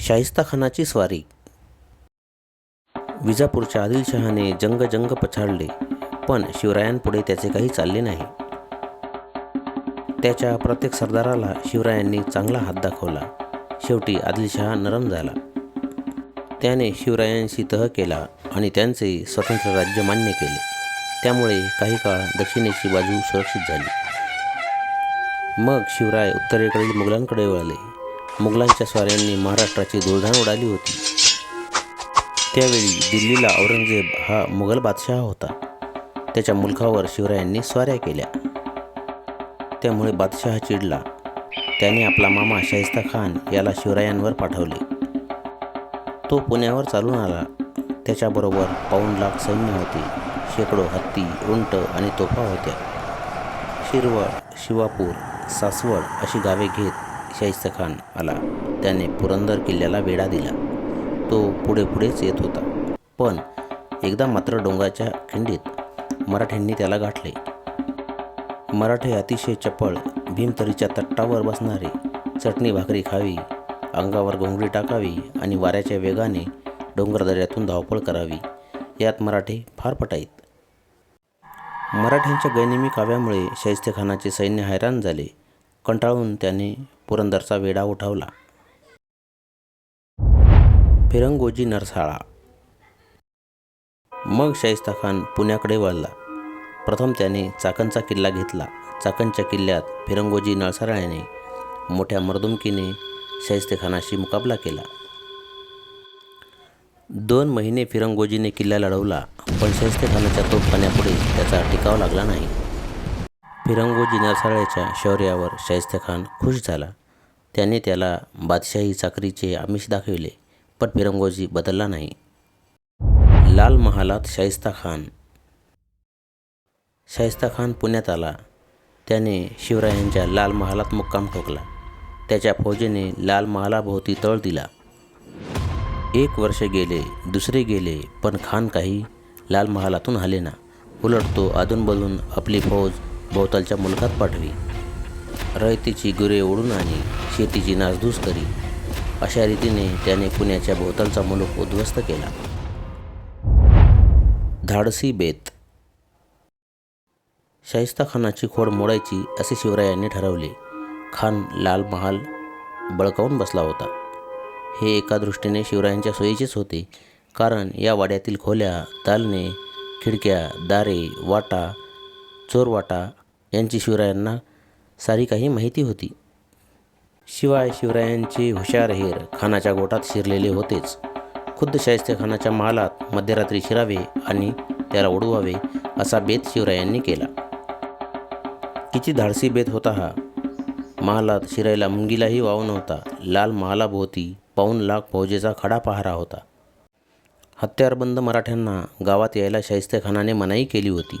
शाहिस्ता खानाची स्वारी। विजापूरच्या आदिलशहाने जंग जंग पछाडले पण शिवरायांपुढे त्याचे काही चालले नाही. त्याच्या प्रत्येक सरदाराला शिवरायांनी चांगला हात दाखवला. शेवटी आदिलशहा नरम झाला. त्याने शिवरायांशी तह केला आणि त्यांचे स्वतंत्र राज्य मान्य केले. त्यामुळे काही काळ दक्षिणेची बाजू सुरक्षित झाली. मग शिवराय उत्तरेकडील मुघलांकडे वळले. मुघलांच्या स्वाऱ्यांनी महाराष्ट्राची धुळधाण उडाली होती. त्यावेळी दिल्लीला औरंगजेब हा मुघल बादशहा होता. त्याच्या मुलखावर शिवरायांनी स्वाऱ्या केल्या. त्यामुळे बादशहा चिडला. त्याने आपला मामा शाहिस्ता खान याला शिवरायांवर पाठवले. तो पुण्यावर चालून आला. त्याच्याबरोबर पाऊण लाख सैन्य होते. शेकडो हत्ती उंट आणि तोफा होत्या. शिरवळ शिवापूर सासवड अशी गावे घेत शाहिस्तखान आला. त्याने पुरंदर किल्ल्याला वेढा दिला. तो पुढे पुढेच येत होता. पण एकदा मात्र डोंगराच्या खिंडीत मराठ्यांनी त्याला गाठले. मराठे अतिशय चपळ भीमतरीच्या तट्टावर बसणारे चटणी भाकरी खावी अंगावर घोंगडी टाकावी आणि वाऱ्याच्या वेगाने डोंगरदऱ्यातून धावपळ करावी यात मराठे फार पटाईत. मराठ्यांच्या गैनिमी काव्यामुळे शाहिस्तेखानाचे सैन्य हैराण झाले. कंटाळून त्याने पुरंदरचा वेढा उठवला. फिरंगोजी नरसाळा. मग शाहिस्ता खान पुण्याकडे वळला. प्रथम त्याने चाकणचा किल्ला घेतला. चाकणच्या किल्ल्यात फिरंगोजी नळसाळ्याने मोठ्या मर्दुमकीने शाहिस्तेखानाशी मुकाबला केला. दोन महिने फिरंगोजीने किल्ला लढवला पण शाहिस्तेखानाच्या तोफखान्यापुढे त्याचा टिकाव लागला नाही. फिरंगोजी नरसाळ्याच्या शौर्यावर शाहिस्तेखान खुश झाला. त्याने त्याला बादशाही चाकरीचे आमिष दाखविले पण फिरंगोजी बदलला नाही. लाल महालात शाहिस्ता खान. शाहिस्ता खान पुण्यात आला. त्याने शिवरायांच्या लाल महालात मुक्काम ठोकला. त्याच्या फौजेने लाल महालाभोवती तळ दिला. एक वर्ष गेले दुसरे गेले पण खान काही लाल महालातून आले ना. उलट तो अधूनबधून आपली फौज भोवतालच्या मुलखात पाठवी. रयतीची गुरे ओढून आणि शेतीची नासधूस करी. अशा रीतीने त्याने पुण्याच्या भोवतालचा मुलूक उद्ध्वस्त केला. धाडसी बेत. शाहिस्ता खानाची खोड मोडायची असे शिवरायांनी ठरवले. खान लाल महाल बळकावून बसला होता. हे एका दृष्टीने शिवरायांच्या सोयीचेच होते कारण या वाड्यातील खोल्या दालने खिडक्या दारे वाटा चोरवाटा यांची शिवरायांना सारी काही माहिती होती. शिवाय शिवरायांचे हुशार हेर खानाच्या गोटात शिरलेले होतेच. खुद्द शाहिस्ते खानाच्या महालात मध्यरात्री शिरावे आणि त्याला उडवावे असा बेत शिवरायांनी केला. किती धाडसी बेत होता हा? महालात शिरायला मुंगीलाही वाव नव्हता. लाल महालाभोवती पाऊन लाख फौजेचा खडा पहारा होता. हत्यारबंद मराठ्यांना गावात यायला शाहिस्ते खानाने मनाई केली होती.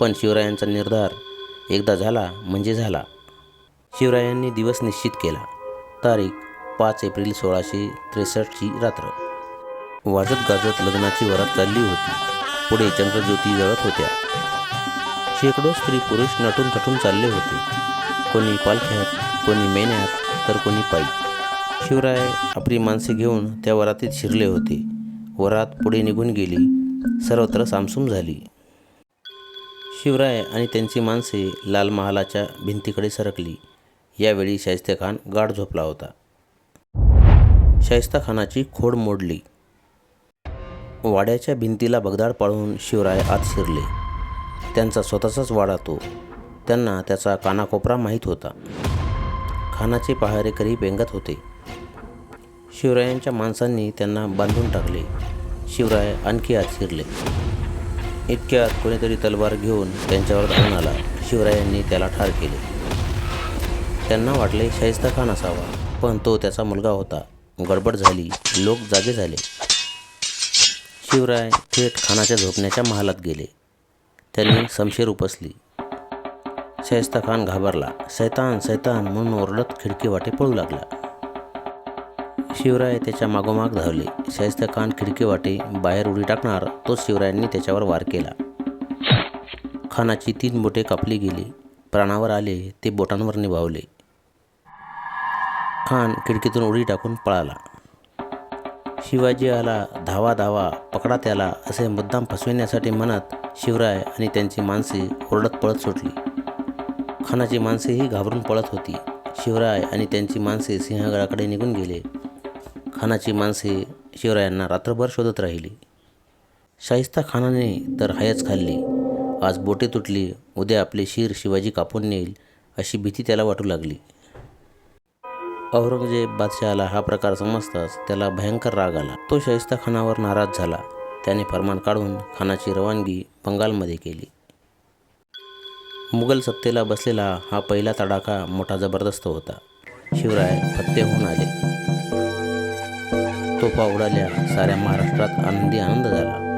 पण शिवरायांचा निर्धार एकदा झाला म्हणजे झाला. शिवरायांनी दिवस निश्चित केला. तारीख पाच एप्रिल सोळाशे त्रेसष्टची रात्र. वाजत गाजत लग्नाची वरात चालली होती. पुढे चंद्रज्योती जळत होत्या. शेकडो स्त्री पुरुष नटून थटून चालले होते. कोणी पालख्यात कोणी मेण्यात तर कोणी पायी. शिवराय आपली माणसे घेऊन त्या वरातीत शिरले होते. वरात पुढे निघून गेली. सर्वत्र सामसूम झाली. शिवराय आणि त्यांची माणसे लाल महालाच्या भिंतीकडे सरकली. यावेळी शाहिस्ते खान गाढ झोपला होता. शाहिस्ता खानाची खोड मोडली. वाड्याच्या भिंतीला बगदाड पाळून शिवराय आत शिरले. त्यांचा स्वतःचाच वाडा तो. त्यांना त्याचा कानाकोपरा माहीत होता. खानाचे पहारेकरी बेंगत होते. शिवरायांच्या माणसांनी त्यांना बांधून टाकले. शिवराय आणखी आत शिरले. इतक्यात कोणीतरी तलवार घेऊन त्यांच्यावर धावून आला. शिवरायांनी त्याला ठार केले. त्यांना वाटले शाहिस्ता खान असावा पण तो त्याचा मुलगा होता. गडबड झाली लोक जागे झाले. शिवराय थेट खानाच्या झोपण्याच्या महालात गेले. त्यांनी समशेर उपसली. शाहिस्ता खान घाबरला. सैतान सैतान म्हणून ओरडत खिडकी वाटे पळू लागला. शिवराय त्याच्या मागोमाग धावले. शाहिस्ता खान खिडकी वाटे बाहेर उडी टाकणार तो शिवरायांनी त्याच्यावर वार केला. खानाची तीन बोटे कापली गेली. प्राणावर आले ते बोटांवर निभावले. खान खिडकीतून उडी टाकून पळाला. शिवाजी आला धावा धावा पकडा त्याला असे मुद्दाम फसविण्यासाठी म्हणत शिवराय आणि त्यांची माणसे ओरडत पळत सुटली. खानाची माणसेही घाबरून पळत होती. शिवराय आणि त्यांची माणसे सिंहगडाकडे निघून गेले. खानाची माणसे शिवरायांना रात्रभर शोधत राहिली. शाहिस्ता खानाने तर हायच खाल्ली. आज बोटे तुटली उद्या आपले शिर शिवाजी कापून नेईल अशी भीती त्याला वाटू लागली. औरंगजेब बादशहाला हा प्रकार समजताच त्याला भयंकर राग आला. तो शाहिस्ता खानावर नाराज झाला. त्याने फरमान काढून खानाची रवानगी बंगालमध्ये केली. मुघल सत्तेला बसलेला हा पहिला तडाखा मोठा जबरदस्त होता. शिवराय फत्ते होऊन आले. तोफा उडाल्या साऱ्या महाराष्ट्रात आनंदी आनंद झाला.